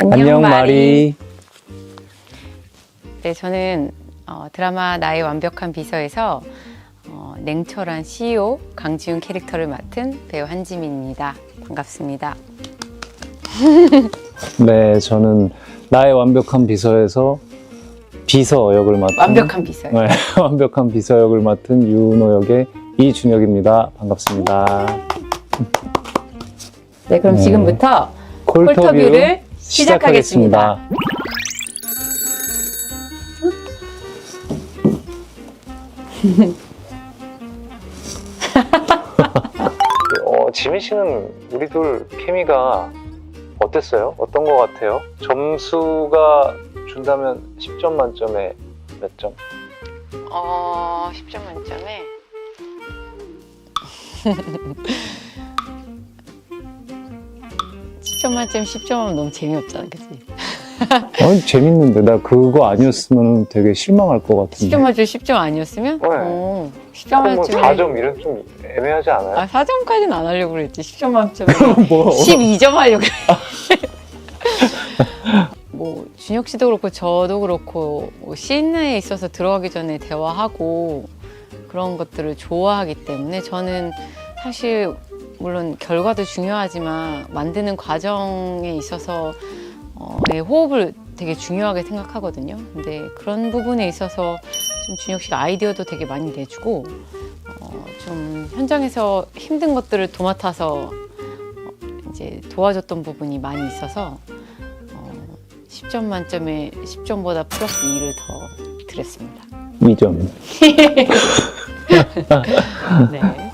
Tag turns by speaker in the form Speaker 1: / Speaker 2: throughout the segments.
Speaker 1: 안녕 마리.
Speaker 2: 네, 저는 어, 드라마 나의 완벽한 비서에서 어, 냉철한 CEO 강지훈 캐릭터를 맡은 배우 한지민입니다. 반갑습니다.
Speaker 1: 네, 저는 나의 완벽한 비서에서 비서 역을 맡은
Speaker 2: 완벽한 비서.
Speaker 1: 네, 완벽한 비서 역을 맡은 유노 역의 이준혁입니다. 반갑습니다.
Speaker 2: 네, 그럼
Speaker 1: 네.
Speaker 2: 지금부터
Speaker 1: 콜터뷰
Speaker 2: 콜터뷰를 시작하겠습니다.
Speaker 1: 어, 지민 씨는 우리 둘 케미가 어땠어요? 어떤 것 같아요? 점수가 준다면 10점 만점에 몇 점?
Speaker 2: 어, 10점 만점에 10점 만점 10점 하면 너무 재미없잖아, 그치?
Speaker 1: 아니, 재밌는데. 나 그거 아니었으면 되게 실망할 것 같은데.
Speaker 2: 10점 만점 10점 아니었으면?
Speaker 1: 네.
Speaker 2: 어, 10점
Speaker 1: 그럼 뭐
Speaker 2: 만점에
Speaker 1: 4점 이런 좀 애매하지 않아요?
Speaker 2: 아, 4점까지는 안 하려고 그랬지. 10점 만점에
Speaker 1: 뭐
Speaker 2: 12점 하려고 그랬지. 뭐 준혁 씨도 그렇고 저도 그렇고 뭐 씬에 있어서 들어가기 전에 대화하고 그런 것들을 좋아하기 때문에 저는 사실 물론 결과도 중요하지만 만드는 과정에 있어서 어, 의 호흡을 되게 중요하게 생각하거든요. 근데 그런 부분에 있어서 좀 준혁 씨가 아이디어도 되게 많이 내주고 어, 좀 현장에서 힘든 것들을 도맡아서 어, 이제 도와줬던 부분이 많이 있어서 어, 10점 만점에 10점보다 플러스 2를 더 드렸습니다.
Speaker 1: 2점.
Speaker 2: 네.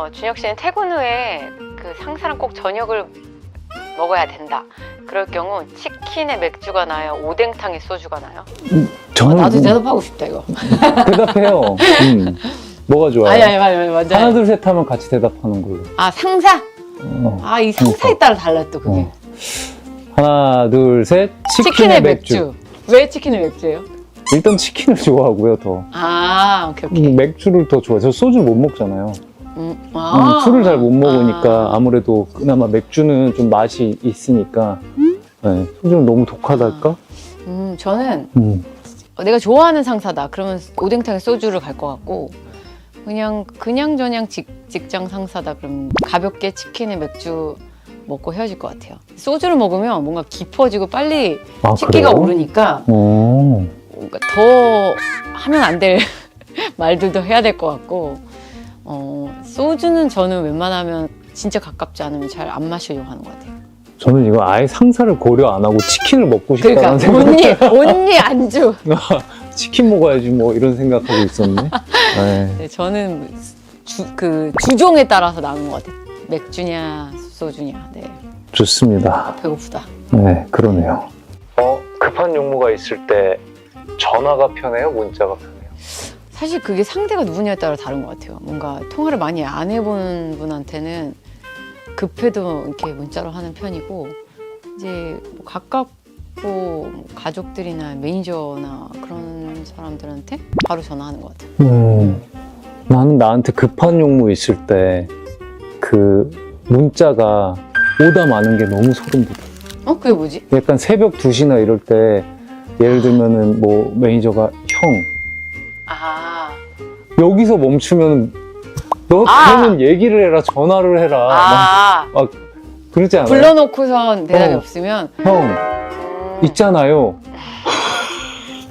Speaker 2: 어, 준혁 씨는 퇴근 후에 그 상사랑 꼭 저녁을 먹어야 된다. 그럴 경우 치킨에 맥주가 나요, 오뎅탕에 소주가 나요.
Speaker 1: 저는
Speaker 2: 어, 나도 대답하고 싶다 이거.
Speaker 1: 대답해요. 음. 뭐가 좋아요?
Speaker 2: 아니 아니 아니 먼저.
Speaker 1: 하나 둘 셋 하면 같이 대답하는 걸로.
Speaker 2: 아 상사?
Speaker 1: 어.
Speaker 2: 아 이 상사에 따라 달라 또 그게.
Speaker 1: 어. 하나 둘 셋. 치킨에,
Speaker 2: 치킨에
Speaker 1: 맥주.
Speaker 2: 맥주. 왜 치킨에 맥주예요?
Speaker 1: 일단 치킨을 좋아하고요 더.
Speaker 2: 아 오케이 오케이.
Speaker 1: 음, 맥주를 더 좋아해요. 저 소주 못 먹잖아요.
Speaker 2: 음,
Speaker 1: 음,
Speaker 2: 아.
Speaker 1: 술을 잘 못 먹으니까
Speaker 2: 아.
Speaker 1: 아무래도 그나마 맥주는 좀 맛이 있으니까. 네, 소주는 너무 독하달까?
Speaker 2: 음 저는
Speaker 1: 음.
Speaker 2: 어, 내가 좋아하는 상사다. 그러면 오뎅탕에 소주를 갈 것 같고 그냥 그냥 저냥 직, 직장 상사다. 그럼 가볍게 치킨에 맥주 먹고 헤어질 것 같아요. 소주를 먹으면 뭔가 깊어지고 빨리
Speaker 1: 아, 그래요?
Speaker 2: 오르니까
Speaker 1: 어.
Speaker 2: 뭔가 더 하면 안 될 말들도 해야 될 것 같고 어, 소주는 저는 웬만하면 진짜 가깝지 않으면 잘 안 마시려고 하는 것 같아요.
Speaker 1: 저는 이거 아예 상사를 고려 안 하고 치킨을 먹고
Speaker 2: 그러니까
Speaker 1: 싶다는 생각.
Speaker 2: 온리 온리 안주.
Speaker 1: 치킨 먹어야지 뭐 이런 생각하고 있었네. 네.
Speaker 2: 네, 저는 주, 그 주종에 따라서 나눈 것 같아요. 맥주냐 소주냐. 네.
Speaker 1: 좋습니다.
Speaker 2: 배고프다.
Speaker 1: 네, 그러네요. 어, 급한 용무가 있을 때 전화가 편해요? 문자가 편해요?
Speaker 2: 사실 그게 상대가 누구냐에 따라 다른 것 같아요. 뭔가 통화를 많이 안 해본 분한테는 급해도 이렇게 문자로 하는 편이고 이제 뭐 가깝고 뭐 가족들이나 매니저나 그런 사람들한테 바로 전화하는 것 같아요.
Speaker 1: 음, 나는 나한테 급한 용무 있을 때 그 문자가 오다 마는 게 너무 소름 돋아.
Speaker 2: 어 그게 뭐지?
Speaker 1: 약간 새벽 2시나 이럴 때 예를 들면은 뭐 매니저가 형
Speaker 2: 아,
Speaker 1: 여기서 멈추면 너
Speaker 2: 아.
Speaker 1: 그러면 얘기를 해라 전화를 해라
Speaker 2: 막아
Speaker 1: 그러지 않아요?
Speaker 2: 불러놓고선 대답이
Speaker 1: 어.
Speaker 2: 없으면
Speaker 1: 형
Speaker 2: 음,
Speaker 1: 있잖아요.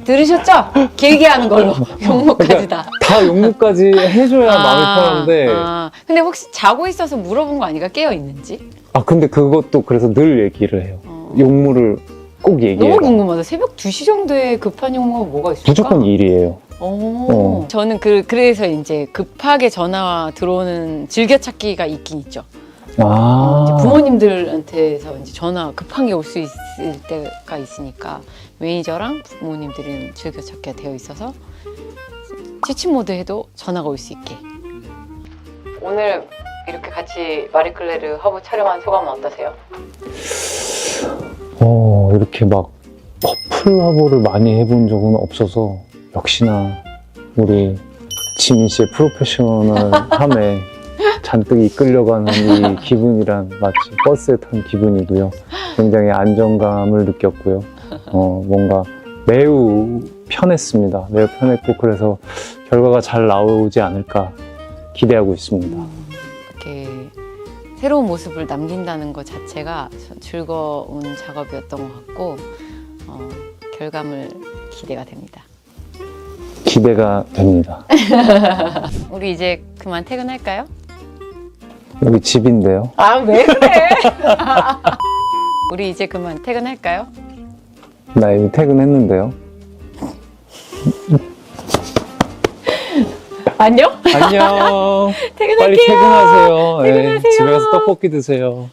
Speaker 2: 들으셨죠? 길게 하는 걸로 욕먹까지 다.
Speaker 1: 다 용무까지 해줘야 마음이 편한데
Speaker 2: 아, 근데 혹시 자고 있어서 물어본 거 아니가 깨어 있는지?
Speaker 1: 아 근데 그것도 그래서 늘 얘기를 해요.
Speaker 2: 어.
Speaker 1: 용무를 꼭 얘기해요.
Speaker 2: 너무 궁금하다. 새벽 2시 정도에 급한 용무가 뭐가 있을까?
Speaker 1: 무조건 일이에요.
Speaker 2: 오.
Speaker 1: 어.
Speaker 2: 저는 그, 그래서 이제 급하게 전화 들어오는 즐겨찾기가 있긴 있죠. 어, 이제
Speaker 1: 아
Speaker 2: 부모님들한테서 이제 전화 급한 게 올 수 있을 때가 있으니까 매니저랑 부모님들은 즐겨찾기가 되어 있어서 취침 모드 해도 전화가 올 수 있게. 오늘 이렇게 같이 마리클레르 허브 촬영한 소감은 어떠세요?
Speaker 1: 어, 이렇게 막 커플 화보를 많이 해본 적은 없어서 역시나 우리 지민 씨의 프로페셔널함에 잔뜩 이끌려가는 이 기분이란 마치 버스에 탄 기분이고요. 굉장히 안정감을 느꼈고요. 어, 뭔가 매우 편했습니다. 매우 편했고 그래서 결과가 잘 나오지 않을까 기대하고 있습니다.
Speaker 2: 이렇게 새로운 모습을 남긴다는 것 자체가 저- 즐거운 작업이었던 것 같고 어, 결과물 기대가 됩니다.
Speaker 1: 기대가 됩니다.
Speaker 2: 우리 이제 그만 퇴근할까요?
Speaker 1: 여기 집인데요.
Speaker 2: 아 왜 그래? 우리 이제 그만 퇴근할까요?
Speaker 1: 나 이미 퇴근했는데요.
Speaker 2: 안녕?
Speaker 1: 안녕.
Speaker 2: 퇴근할게요.
Speaker 1: 빨리 퇴근하세요. 예,
Speaker 2: 퇴근하세요.
Speaker 1: 집에 가서 떡볶이 드세요.